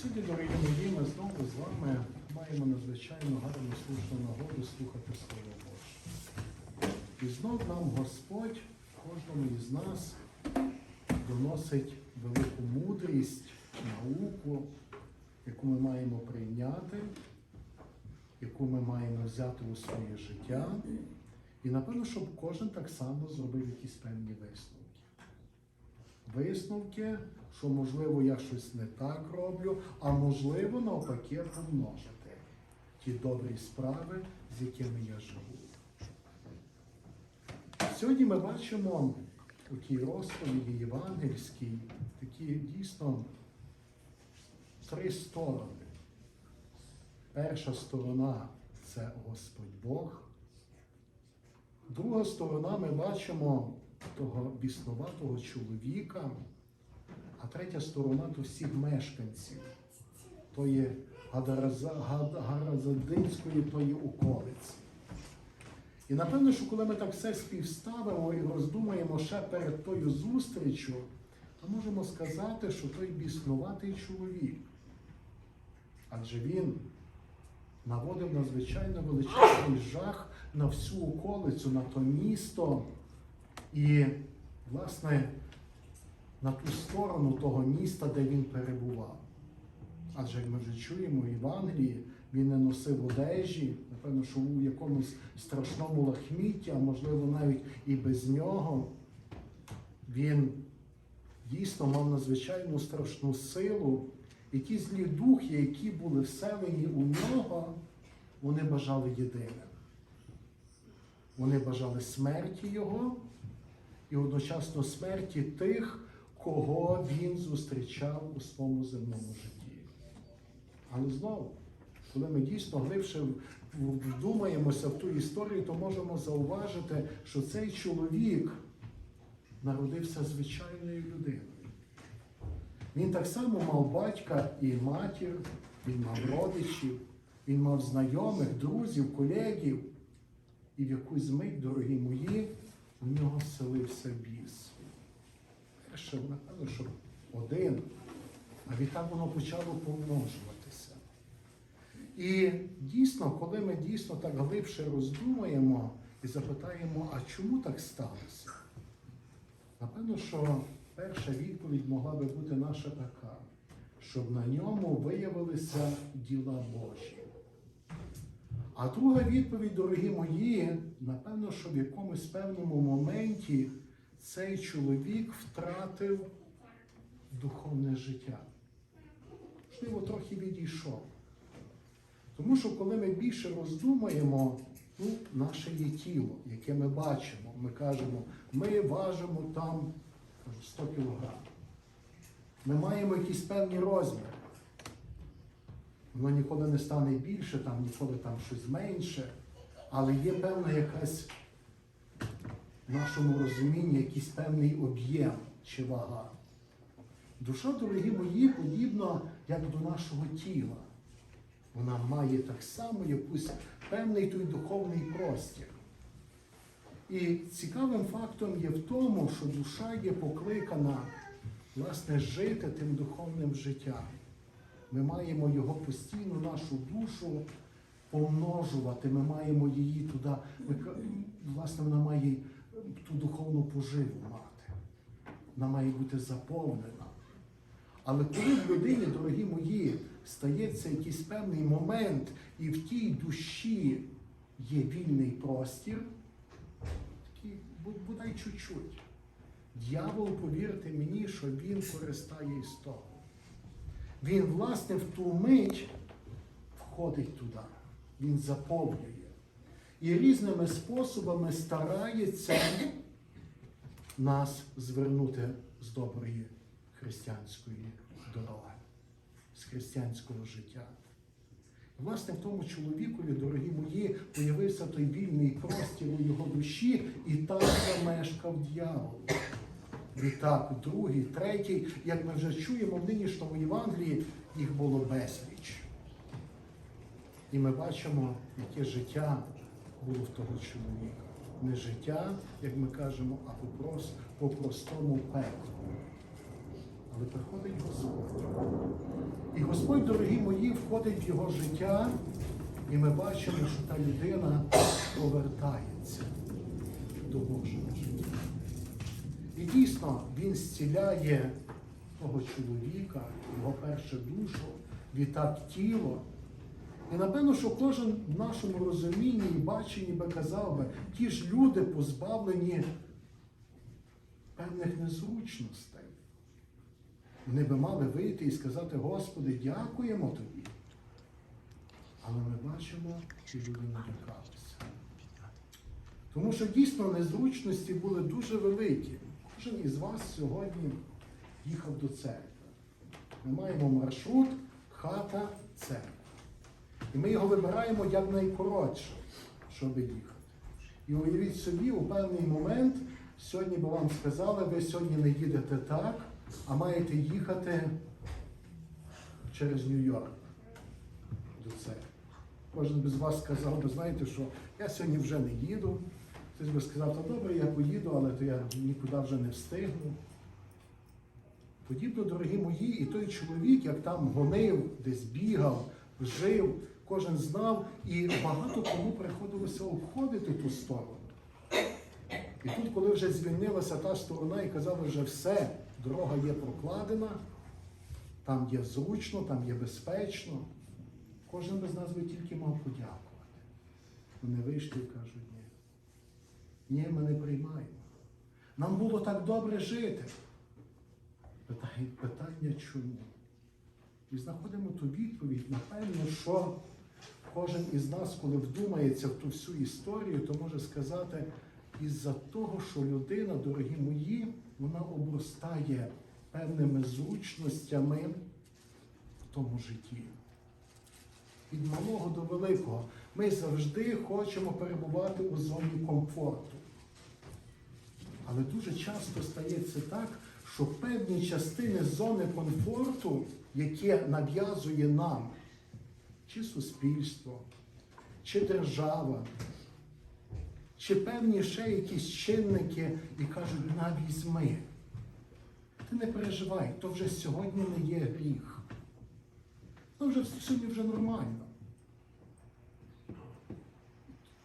Сьогодні, дорогі мої, ми знову з вами маємо надзвичайно гарну слушну нагоду слухати Слово Боже. І знов нам Господь кожному із нас доносить велику мудрість, науку, яку ми маємо прийняти, яку ми маємо взяти у своє життя. І напевно, щоб кожен так само зробив якісь певні висновки. Висновки, що можливо я щось не так роблю, а можливо навпаки помножити ті добрі справи, з якими я живу. Сьогодні ми бачимо у тій розповіді євангельській такі дійсно три сторони. Перша сторона це Господь Бог. Друга сторона ми бачимо того біснуватого чоловіка, а третя сторона то всіх мешканців тої Гаразадинської тої околиці. І напевно, що коли ми так все співставимо і роздумаємо ще перед тою зустрічю, то можемо сказати, що той біснуватий чоловік, адже він наводив надзвичайно величезний жах на всю околицю, на то місто і, власне, на ту сторону того міста, де він перебував. Адже як ми вже чуємо в Євангелії, він не носив одежі, напевно, що у якомусь страшному лахмітті, а можливо навіть і без нього. Він дійсно мав надзвичайну страшну силу, і ті злі духи, які були вселені у нього, вони бажали єдине. Вони бажали смерті його і одночасно смерті тих, кого він зустрічав у своєму земному житті. Але знову, коли ми дійсно глибше вдумаємося в ту історію, то можемо зауважити, що цей чоловік народився звичайною людиною. Він так само мав батька і матір, він мав родичів, він мав знайомих, друзів, колегів. І в якусь мить, дорогі мої, у нього вселився біс. Перше, напевно, що один, а відтак воно почало помножуватися. І дійсно, коли ми дійсно так глибше роздумаємо і запитаємо, а чому так сталося? Напевно, що перша відповідь могла би бути наша така, щоб на ньому виявилися діла Божі. А друга відповідь, дорогі мої, напевно, що в якомусь певному моменті цей чоловік втратив духовне життя. Можливо, трохи відійшов. Тому що коли ми більше роздумаємо, ну, наше є тіло, яке ми бачимо, ми кажемо, ми важимо там 100 кг. Ми маємо якісь певні розміри. Воно ніколи не стане більше, там ніколи там щось менше, але є певна якась в нашому розумінні якийсь певний об'єм чи вага. Душа, дорогі мої, подібна як до нашого тіла. Вона має так само якусь певний той духовний простір. І цікавим фактом є в тому, що душа є покликана власне жити тим духовним життям. Ми маємо його постійно, нашу душу помножувати. Ми маємо її туди, ми власне, вона має ту духовну поживу мати. Вона має бути заповнена. Але коли в людині, дорогі мої, стається якийсь певний момент, і в тій душі є вільний простір, такий, бодай чуть-чуть. Дьявол, повірте мені, що він користає із того. Він, власне, в ту мить входить туди, він заповнює. І різними способами старається нас звернути з доброї християнської дороги, з християнського життя. Власне, в тому чоловікові, дорогі мої, появився той вільний простір у його душі, і там замешкав дьявол. Відтак, другий, третій, як ми вже чуємо в нинішньому Євангелії, їх було безліч. І ми бачимо, яке життя було в того чоловіка. Не життя, як ми кажемо, а попрос- по-простому пекло. Але приходить Господь. І Господь, дорогі мої, входить в його життя, і ми бачимо, що та людина повертається до Божого життя. І дійсно він зціляє того чоловіка, його першу душу, відтак тіло. І напевно, що кожен в нашому розумінні і баченні би казав би, ті ж люди позбавлені певних незручностей. Вони би мали вийти і сказати, Господи, дякуємо Тобі. Але ми бачимо, що люди не лякалися. Тому що дійсно незручності були дуже великі. Кожен із вас сьогодні їхав до церкви. Ми маємо маршрут, хата, церква. І ми його вибираємо як найкоротше, щоб їхати. І уявіть собі, у певний момент сьогодні би вам сказали, ви сьогодні не їдете так, а маєте їхати через Нью-Йорк до церкви. Кожен би з вас сказав, би, знаєте, що я сьогодні вже не їду. Хтось би сказав, та добре, я поїду, але то я нікуди вже не встигну. Подібно, дорогі мої, і той чоловік, як там гонив, десь бігав, жив, кожен знав, і багато кому приходилося обходити ту сторону. І тут, коли вже звільнилася та сторона і казали, вже все, дорога є прокладена, там є зручно, там є безпечно, кожен би з нас би тільки мав подякувати. Вони вийшли і кажуть, ні. Ні, ми не приймаємо. Нам було так добре жити. Питає, питання чому? І знаходимо ту відповідь, напевно, що кожен із нас, коли вдумається в ту всю історію, то може сказати, із-за того, що людина, дорогі мої, вона обростає певними зручностями в тому житті. Від малого до великого. Ми завжди хочемо перебувати у зоні комфорту. Але дуже часто стається так, що певні частини зони комфорту, яке нав'язує нам чи суспільство, чи держава, чи певні ще якісь чинники, і кажуть, на візьми. Ти не переживай, то вже сьогодні не є гріх. То вже сьогодні вже нормально.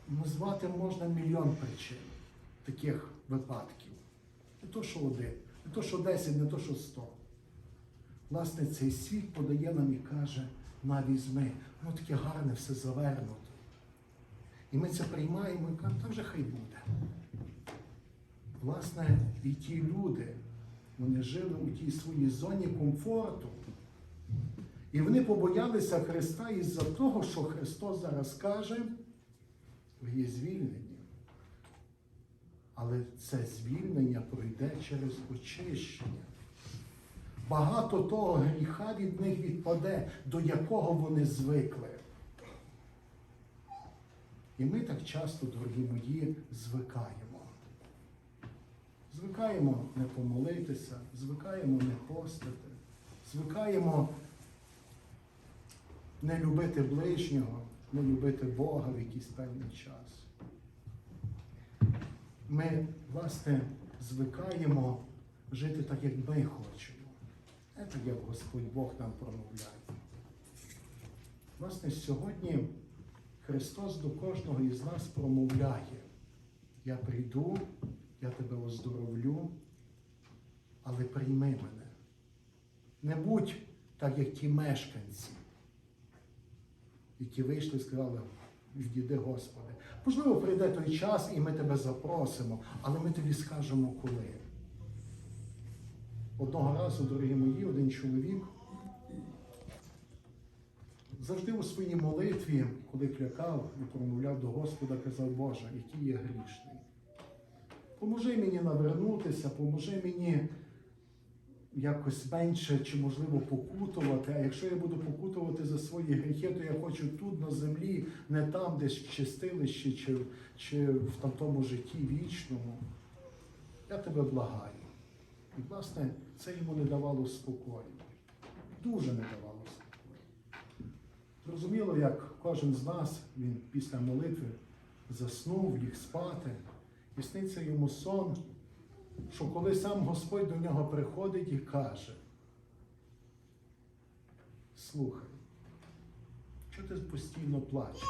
Назвати можна мільйон причин таких випадків. Не то, що один, не то, що десять, не то, що сто. Власне, цей світ подає нам і каже, на візьми, воно таке гарне, все завернуто. І ми це приймаємо і кажемо, та вже хай буде. Власне, і ті люди, вони жили у тій своїй зоні комфорту. І вони побоялися Христа із-за того, що Христос зараз каже, ви є звільнені. Але це звільнення пройде через очищення. Багато того гріха від них відпаде, до якого вони звикли. І ми так часто, дорогі мої, звикаємо. Звикаємо не помолитися, звикаємо не постити, звикаємо не любити ближнього, не любити Бога в якийсь певний час. Ми, власне, звикаємо жити так, як ми хочемо. Не так, як Господь Бог нам промовляє. Власне, сьогодні Христос до кожного із нас промовляє. Я прийду, я тебе оздоровлю, але прийми мене. Не будь так, як ті мешканці, які вийшли і сказали, відійди, Господи. Можливо, прийде той час, і ми тебе запросимо, але ми тобі скажемо коли. Одного разу, дорогі мої, один чоловік завжди у своїй молитві, коли клякав і промовляв до Господа, казав, Боже, який я грішний. Поможи мені навернутися, поможи мені якось менше чи, можливо, покутувати. А якщо я буду покутувати за свої гріхи, то я хочу тут на землі, не там, десь в чистилищі чи, чи в там тому житті вічному. Я тебе благаю. І, власне, це йому не давало спокою. Дуже не давало спокою. Зрозуміло, як кожен з нас, він після молитви заснув, ліг спати, і сниться йому сон, що коли сам Господь до нього приходить і каже, слухай, чого ти постійно плачеш?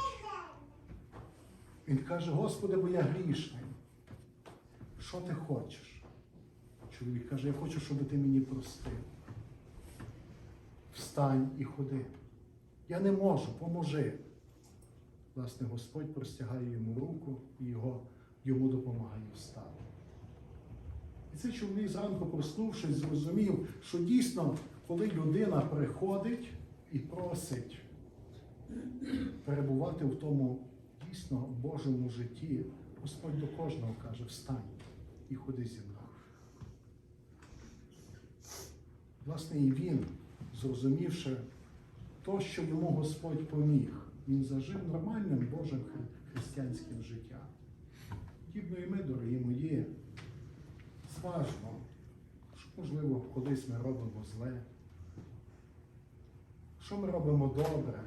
Він каже, Господи, бо я грішний. Що ти хочеш? Чоловік каже, я хочу, щоб ти мені простив. Встань і ходи. Я не можу, поможи. Власне, Господь простягає йому руку і його, йому допомагає встати. І цей чоловік зранку, проснувшись, зрозумів, що дійсно, коли людина приходить і просить перебувати в тому дійсно Божому житті, Господь до кожного каже, встань і ходи зі мною. Власне, і він, зрозумівши то, що йому Господь поміг, він зажив нормальним Божим християнським життям. Подібно і ми, дорогі мої, зважно, що, можливо, колись ми робимо зле, що ми робимо добре.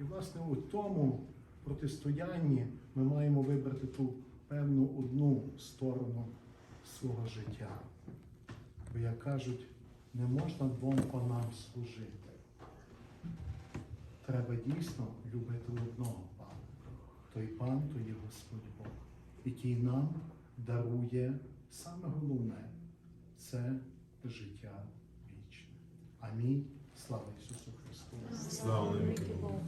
І, власне, у тому протистоянні ми маємо вибрати ту певну одну сторону свого життя. Бо, як кажуть, не можна двом панам служити. Треба дійсно любити одного пана. Той пан то є Господь Бог, який нам дарує саме головне це життя вічне. Амінь. Слава Ісусу Христу! Слава Богу.